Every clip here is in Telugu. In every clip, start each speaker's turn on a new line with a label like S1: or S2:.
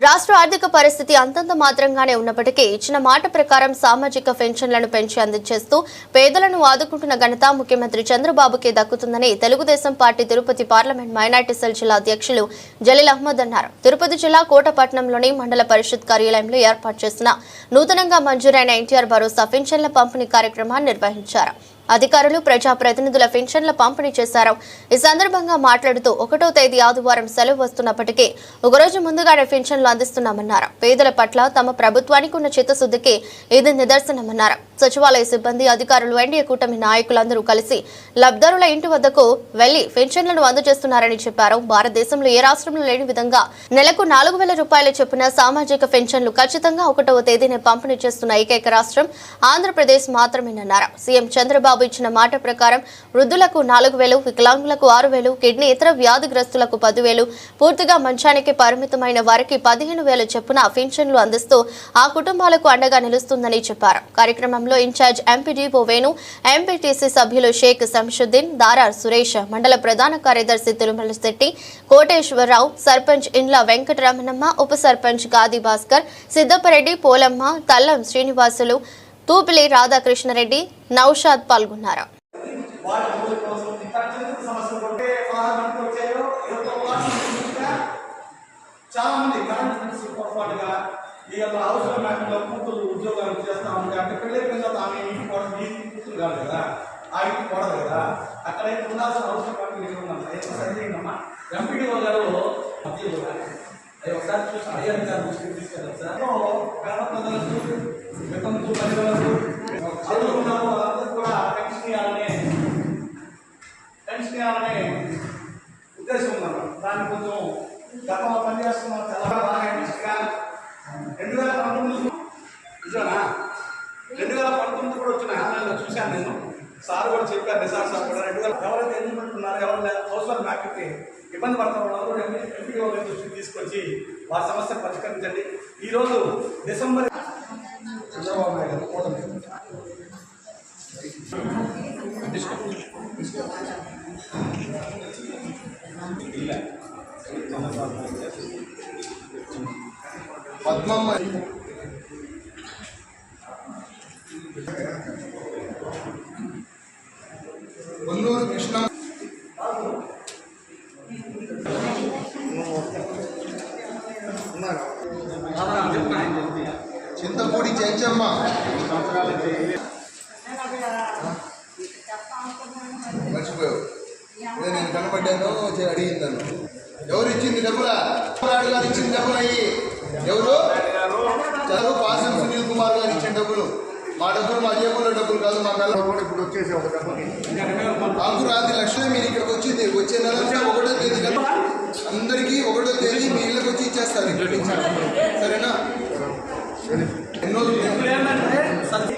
S1: రాష్ట్ర ఆర్థిక పరిస్థితి అంతంత మాత్రంగానే ఉన్నప్పటికీ ఇచ్చిన మాట ప్రకారం సామాజిక పెన్షన్లను పెంచి అందించేస్తూ పేదలను ఆదుకుంటున్న ఘనత ముఖ్యమంత్రి చంద్రబాబుకే దక్కుతుందని Telugu Desam party Tirupati parliament minority cell జిల్లా అధ్యక్షులు జలీల్ అహ్మద్ అన్నారు. తిరుపతి జిల్లా కోటపట్నంలోని మండల పరిషత్ కార్యాలయంలో ఏర్పాటు చేసిన నూతనంగా మంజూరైన ఎన్టీఆర్ భరోసా పెన్షన్ల పంపిణీ కార్యక్రమాన్ని నిర్వహించారు. అధికారులు ప్రజాప్రతినిధుల పెన్షన్ల పంపిణీ చేశారు. ఈ సందర్భంగా మాట్లాడుతూ ఒకటో తేదీ ఆదివారం సెలవు వస్తున్నప్పటికీ ఒకరోజు ముందుగానే పెన్షన్లు అందిస్తున్నామన్నారు. పేదల పట్ల తమ ప్రభుత్వానికి ఉన్న చిత్తశుద్ధికి ఇది నిదర్శనమన్నారు. సచివాలయ సిబ్బంది అధికారులు ఎన్డీఏ కూటమి నాయకులందరూ కలిసి లబ్ధారుల ఇంటి వద్దకు వెళ్ళి పెన్షన్లను అందజేస్తున్నారని చెప్పారు. భారతదేశంలో ఏ రాష్ట్రంలో లేని విధంగా నెలకు నాలుగు వేల రూపాయల చొప్పున సామాజిక పెన్షన్లు ఖచ్చితంగా ఒకటవ తేదీనే పంపిణీ చేస్తున్న ఏకైక రాష్ట్రం ఆంధ్రప్రదేశ్ మాత్రమేనన్నారు. సీఎం చంద్రబాబు ఇచ్చిన మాట ప్రకారం వృద్ధులకు నాలుగు వేలు వికలాంగులకు ఆరు వేలు కిడ్నీ ఇతర వ్యాధిగ్రస్తులకు పదివేలు పూర్తిగా మంచానికి పరిమితమైన వారికి పదిహేను వేల చొప్పున పెన్షన్లు అందిస్తూ ఆ కుటుంబాలకు అండగా నిలుస్తుందని చెప్పారు. కార్యక్రమంలో ఇన్ఛార్జ్ ఎంపీడీఓ వేణు ఎంపీటీసీ సభ్యులు షేక్ శంషుద్దీన్ దారార్ సురేష్ మండల ప్రధాన కార్యదర్శి తిరుమల శెట్టి కోటేశ్వరరావు సర్పంచ్ ఇండ్ల వెంకటరమణమ్మ ఉప సర్పంచ్ గాది భాస్కర్ సిద్దపరెడ్డి పోలమ్మ తల్లం శ్రీనివాసులు తూపిలి రాధాకృష్ణరెడ్డి నౌషాద్ పాల్గొన్నారు.
S2: చాలా మంది కరెంట్ ఈ యొక్క అవసరం ఉద్యోగాలు చేస్తా ఉంటే అంటే పెళ్ళి తర్వాత ఆమె ఇంటి కూడా మీ కూతురు కాదు కదా? ఆ ఇంటి కూడదు కదా? అక్కడ ఉండాల్సిన అవసరం పట్టి నేను ఉన్నాను. అయితే ఎంపీడీ గారు మధ్య అయ్యి ఒకసారి చూసి అయ్యారు గారు దృష్టికి తీసుకెళ్ళారు సార్ గణపతులకు వితంతు మహిళలకు చదువుకున్నారు వాళ్ళందరూ కూడా పెన్షన్ ఇవ్వాలనే పెన్షన్ ఇవ్వాలనే ఉద్దేశం ఉందన్నమాట దాన్ని కొంచెం గతంలో పనిచేస్తున్నాం చాలా బాగా రెండు వేల పంతొమ్మిది నిజమా రెండు వేల పంతొమ్మిది కూడా వచ్చిన ఆన్లైన్లో చూశాను నేను సార్ కూడా చెప్పారు నిజాం సార్ కూడా. రెండు వేల ఎవరైతే ఎలిజిబిలిటీ ఉన్నారో ఎవరైనా అవసరం మ్యాక్కి ఇబ్బంది పడుతున్న వాళ్ళు ఎంపీడీఓ దృష్టికి తీసుకొచ్చి వారి సమస్యను పరిష్కరించండి. ఈరోజు డిసెంబర్ చంద్రబాబు నాయుడు గారు కూటమి.
S3: పద్మమ్మ ఇదే నేను కనపడ్డాను అడిగింది నన్ను. ఎవరు ఇచ్చింది డబ్బులా? రాడు గారు ఇచ్చిన డబ్బులు అయ్యి ఎవరు? చదువు పాసం సునీల్ కుమార్ గారు ఇచ్చిన డబ్బులు. మా డబ్బులు మా జేబులో డబ్బులు కాదు మా కళ్ళ ఇప్పుడు వచ్చేసి ఒక డబ్బుకి మాకు రాత్రి లక్షలు మీరు ఇక్కడికి వచ్చింది వచ్చే నెల ఒకటో తేదీ కదా అందరికీ ఒకటో తేదీ మీ ఇళ్ళకి వచ్చి ఇచ్చేస్తారు ఇక్కడికి సరేనా ఎన్నో
S2: ఏంటంటే సత్య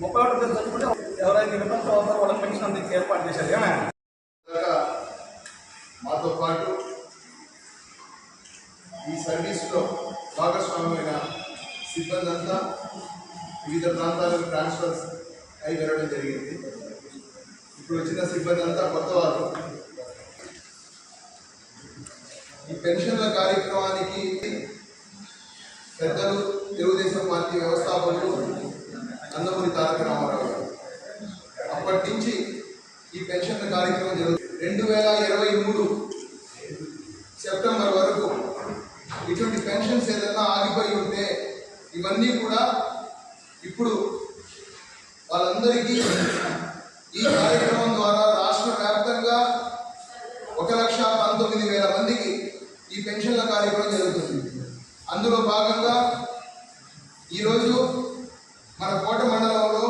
S2: ముప్పై ఒకటి తేదీ చదువుకుంటే ఎవరైతే నిబంధనలు అవుతారో ఏర్పాటు చేశారు. ఏమే
S3: మాతో పాటు ఈ సర్వీస్లో భాగస్వామ్యమైన సిబ్బంది అంతా వివిధ ప్రాంతాలకు ట్రాన్స్ఫర్స్ అయి వెళ్ళడం జరిగింది. ఇప్పుడు వచ్చిన సిబ్బంది అంతా కొత్త వారు ఈ పెన్షన్ల కార్యక్రమానికి పెద్దలు తెలుగుదేశం పార్టీ వ్యవస్థాపకులు నందమూరి తారక రామారావు అప్పటి నుంచి ఈ పెన్షన్ల కార్యక్రమం జరుగుతుంది. రెండు వేల ఇరవై మూడు సెప్టెంబర్ వరకు ఇటువంటి పెన్షన్స్ ఏదైనా ఆగిపోయి ఉంటే ఇవన్నీ కూడా ఇప్పుడు వాళ్ళందరికీ ఈ కార్యక్రమం ద్వారా రాష్ట్ర వ్యాప్తంగా ఒక లక్ష పంతొమ్మిది వేల మందికి ఈ పెన్షన్ల కార్యక్రమం జరుగుతుంది. అందులో భాగంగా ఈరోజు మన కోట మండలంలో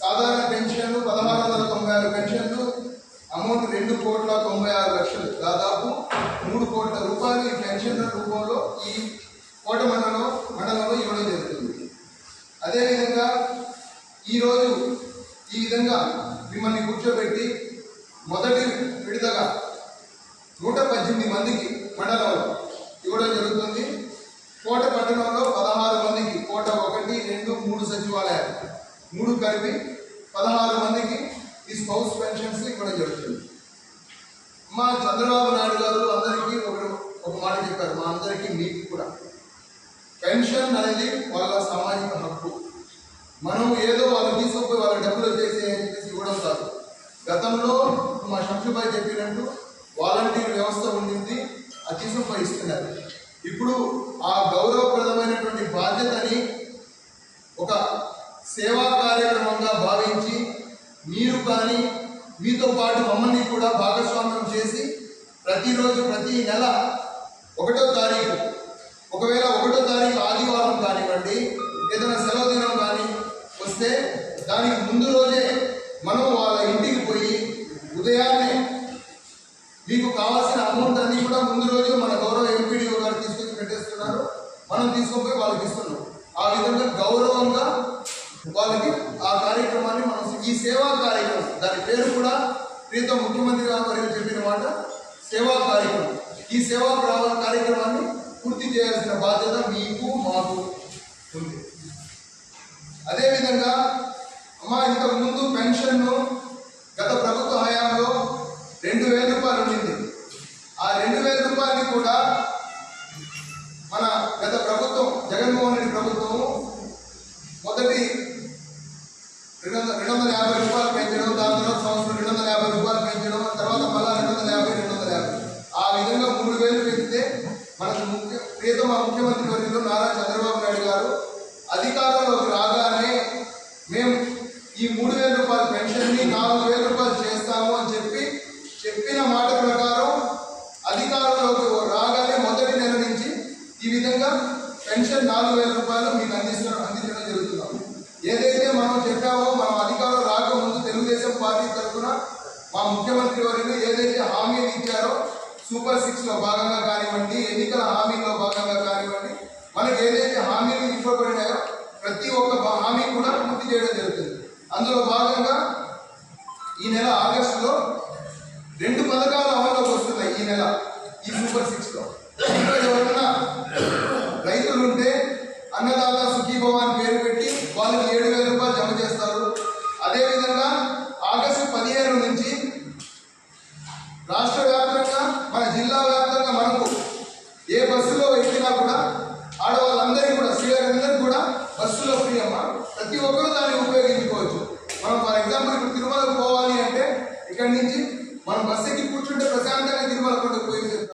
S3: సాధారణ పెన్షన్లు పదహారు వందల తొంభై ఆరు పెన్షన్లు అమౌంట్ రెండు కోట్ల తొంభై ఆరు లక్షలు దాదాపు మూడు కోట్ల రూపాయలు ఈ పెన్షన్ల రూపంలో ఈ కోట మండలం మండలంలో ఇవ్వడం జరుగుతుంది అదేవిధంగా ఈరోజు ఈ విధంగా మిమ్మల్ని కూర్చోబెట్టి మొదటి విడతగా నూట పద్దెనిమిది మందికి మండలంలో ఇవ్వడం జరుగుతుంది. కోట పట్టణంలో పదహారు మందికి కోట ఒకటి రెండు మూడు సచివాలయాలు. మూడు కలిపి పదహారు మందికి ఈ స్పౌస్ పెన్షన్స్ ఇవ్వడం జరుగుతుంది. మా చంద్రబాబు నాయుడు గారు అందరికీ ఒక ఒక మాట చెప్పారు మా అందరికీ మీకు కూడా. పెన్షన్ అనేది వాళ్ళ సామాజిక మనం ఏదో వాళ్ళు తీసుకుపోయి వాళ్ళ డబ్బులు వచ్చేసి అని చెప్పేసి ఇవ్వడం కాదు. గతంలో మా శంషుభాయ్ చెప్పినట్టు వాలంటీర్ వ్యవస్థ ఉండింది అది తీసుకుపోయి ఇస్తున్నారు. ఇప్పుడు ఆ గౌరవప్రదమైనటువంటి బాధ్యతని ఒక సేవా కార్యక్రమంగా భావించి మీరు కానీ మీతో పాటు మమ్మల్ని కూడా భాగస్వామ్యం చేసి ప్రతిరోజు ప్రతి నెల ఒకటో తారీఖు ఒకవేళ ఒకటో తారీఖు ఆదివారం కానివ్వండి దానికి ముందు రోజే మనం వాళ్ళ ఇంటికి పోయి ఉదయాన్నే మీకు కావాల్సిన అమౌంట్ అన్ని కూడా ముందు రోజు మన గౌరవ ఎంపీడీఓ గారు తీసుకొచ్చి పెట్టేస్తున్నారు. మనం తీసుకొని వాళ్ళకి ఇస్తున్నాం. ఆ విధంగా గౌరవంగా వాళ్ళకి ఆ కార్యక్రమాన్ని మనం ఈ సేవా కార్యక్రమం దాని పేరు కూడా ప్రీతం ముఖ్యమంత్రి గారు చెప్పిన మాట సేవా కార్యక్రమం. ఈ సేవా కార్యక్రమాన్ని పూర్తి చేయాల్సిన బాధ్యత మీకు మాకు ఉంది. అదేవిధంగా అమ్మా ఇంతకు ముందు పెన్షన్ను గత ప్రభుత్వ హయాంలో రెండు వేల రూపాయలు ఉండింది. ఆ రెండు వేల రూపాయలని కూడా మన గత ప్రభుత్వం జగన్మోహన్ రెడ్డి ప్రభుత్వం మొదటి రెండు వందల రెండు వందల యాభై రూపాయలు పెంచడం దాని తర్వాత సంవత్సరం రెండు వందల యాభై రూపాయలు పెంచడం తర్వాత మళ్ళా రెండు వందల యాభై రెండు వందల యాభై. ఆ విధంగా మూడు వేలు పెంచితే మనకు ముఖ్య ప్రియతమ ముఖ్యమంత్రి వర్యులు నారా చంద్రబాబు నాయుడు గారు అధికారంలోకి రాగానే మేము ఈ మూడు వేల రూపాయల పెన్షన్ని నాలుగు వేల రూపాయలు చేస్తాము అని చెప్పి చెప్పిన మాట ప్రకారం అధికారంలోకి రాగానే మొదటి నెల నుంచి ఈ విధంగా పెన్షన్ నాలుగు వేల రూపాయలు మీకు అందిస్తున్న అందించడం జరుగుతున్నాం. ఏదైతే మనం చెప్పామో మనం అధికారం రాకముందు తెలుగుదేశం పార్టీ తరఫున మా ముఖ్యమంత్రి వర్యులు ఏదైతే హామీలు ఇచ్చారో సూపర్ సిక్స్లో భాగంగా కానివ్వండి ఎన్నికల హామీ భాగంగా కానివ్వండి మనకి ఏదైతే హామీలు ఇవ్వబడినాయో ప్రతి ఒక్క బా- హామీ కూడా పూర్తి చేయడం జరుగుతుంది అందులో భాగంగా ఈ నెల ఆగస్టులో రెండు పథకాలు అమల్లోకి వస్తున్నాయి ఈ నెల ఈ సూపర్ సిక్స్